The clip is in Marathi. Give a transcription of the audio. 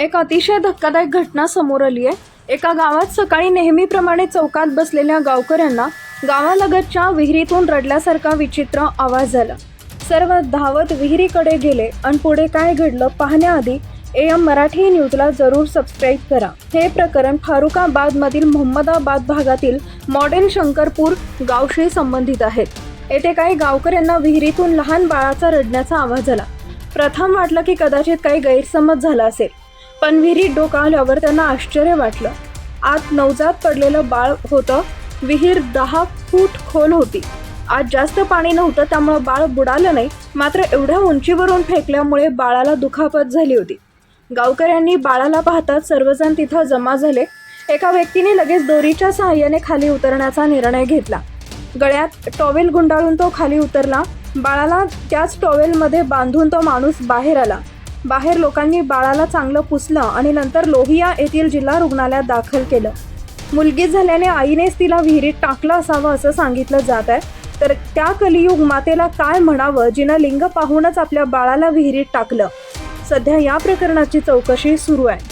एक अतिशय धक्कादायक घटना समोर आली आहे. एका गावात सकाळी नेहमीप्रमाणे चौकात बसलेल्या गावकऱ्यांना गावालगतच्या विहिरीतून रडल्यासारखा विचित्र आवाज झाला सर्व धावत विहिरीकडे गेले आणि पुढे काय घडलं पाहण्याआधी ए एम मराठी न्यूजला जरूर सबस्क्राईब करा. हे प्रकरण फारुखाबादमधील मोहम्मदाबाद भागातील मॉडेल शंकरपूर गावशी संबंधित आहेत येथे काही गावकऱ्यांना विहिरीतून लहान बाळाचा रडण्याचा आवाज आला. प्रथम वाटलं की कदाचित काही गैरसमज झाला असेल. पण विहिरीत डोकावल्यावर त्यांना आश्चर्य वाटलं. आत नवजात पडलेलं बाळ होतं. विहीर दहा फूट खोल होती. आज जास्त पाणी नव्हतं त्यामुळं बाळ बुडालं नाही. मात्र एवढ्या उंचीवरून फेकल्यामुळे बाळाला दुखापत झाली होती. गावकऱ्यांनी बाळाला पाहताच सर्वजण तिथं जमा झाले. एका व्यक्तीने लगेच दोरीच्या सहाय्याने खाली उतरण्याचा निर्णय घेतला. गळ्यात टॉवेल गुंडाळून तो खाली उतरला. बाळाला त्याच टॉवेलमध्ये बांधून तो माणूस बाहेर आला. बाहेर लोकांनी बाळाला चांगलं पुसलं आणि नंतर लोहिया येथील जिल्हा रुग्णालयात दाखल केलं. मुलगी झाल्याने आईनेच तिला विहिरीत टाकलं असावं असं सांगितलं जात आहे. तर त्या कलियुग मातेला काय म्हणावं जिनं लिंग पाहूनच आपल्या बाळाला विहिरीत टाकलं? सध्या या प्रकरणाची चौकशी सुरू आहे.